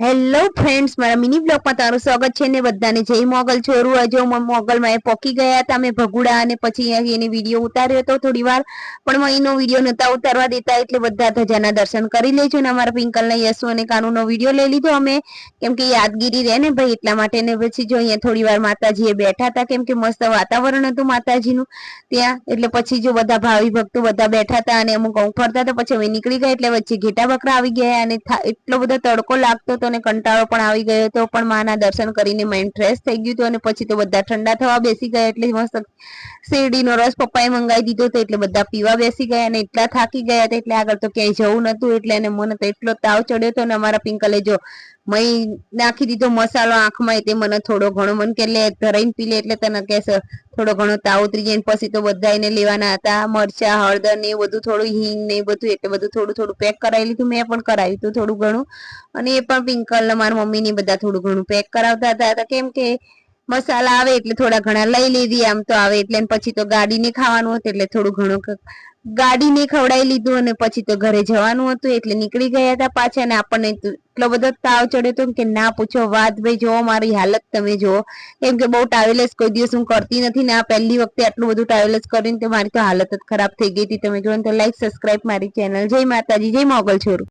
Hello friends મારા mini બ્લોગમાં તારું સ્વાગત છે ને બધાને જય મોગલ. છોરું હજુ મોગલમાં એ પોકી ગયા હતા, અમે ભગુડા અને પછી એની વીડિયો ઉતાર્યો હતો થોડી વાર પણ એનો વીડિયો નતા ઉતારવા દેતા, એટલે બધા ધજાના દર્શન કરી લેજો ને અમારા પિંકલના યશુ અને કાનુનો વીડિયો લઈ લીધો અમે. કેમ કે યાદગીરી રહે ને ભાઈ, એટલા માટે ને પછી જો અહીંયા થોડી વાર માતાજીએ બેઠા હતા, કેમ કે મસ્ત વાતાવરણ હતું માતાજીનું ત્યાં. એટલે પછી જો બધા ભાવિ ભક્તો બધા બેઠા હતા અને અમુક ફરતા હતા, પછી અમે નીકળી ગયા, એટલે વચ્ચે ઘેટા બકરા આવી ગયા અને એટલો બધો તડકો લાગતો હતો અને કંટાળો પણ આવી ગયો હતો, પણ માના દર્શન કરીને માઇન્ડ ફ્રેશ થઈ ગયું હતું અને પછી તો બધા ઠંડા થવા બેસી ગયા એટલે મસ્ત શેરડીનો રસ પપ્પાએ મંગાવી દીધો હતો એટલે બધા પીવા બેસી ગયા અને એટલા થાકી ગયા હતા એટલે આગળ તો ક્યાંય જવું નતું એટલે એને મને તો એટલો તાવ ચડ્યો હતો ને અમારા પિંકલે જો મય નાખી દીધો મસાલો આંખમાં તે મને થોડો ઘણો મન કે લે ધરાઈને પી લે એટલે તને કહેશે થોડો ઘણો તાવ ઉતરી જાય પછી તો બધા એને લેવાના હતા, મરચા, હળદર ને બધું થોડું હિંગ ને બધું એટલે બધું થોડું થોડું પેક કરાવી લીધું, મેં પણ કરાવ્યું હતું થોડું ઘણું. અને એ પણ પિંકલ મારા મમ્મી ને બધા થોડું ઘણું પેક કરાવતા હતા. કેમ કે મસાલા આવે એટલે થોડા ઘણા લઈ લીધી, આમ તો આવે એટલે પછી તો ગાડીને ખાવાનું હતું એટલે થોડું ઘણું ગાડીને ખવડાવી લીધું અને પછી તો ઘરે જવાનું હતું એટલે નીકળી ગયા હતા પાછા અને આપણને એટલો બધો તાવ ચડ્યો હતો કે ના પૂછો વાત, ભાઈ જોવો મારી હાલત તમે જુઓ. કેમ કે બહુ ટ્રાવેલર્સ કોઈ દિવસ હું કરતી નથી ને આ પહેલી વખતે આટલું બધું ટ્રાવેલર્સ કરીને તો મારી તો હાલત જ ખરાબ થઈ ગઈ હતી. તમે જુઓ ને તો લાઈક સબસ્ક્રાઇબ મારી ચેનલ જય માતાજી, જય મોગલ છોરું.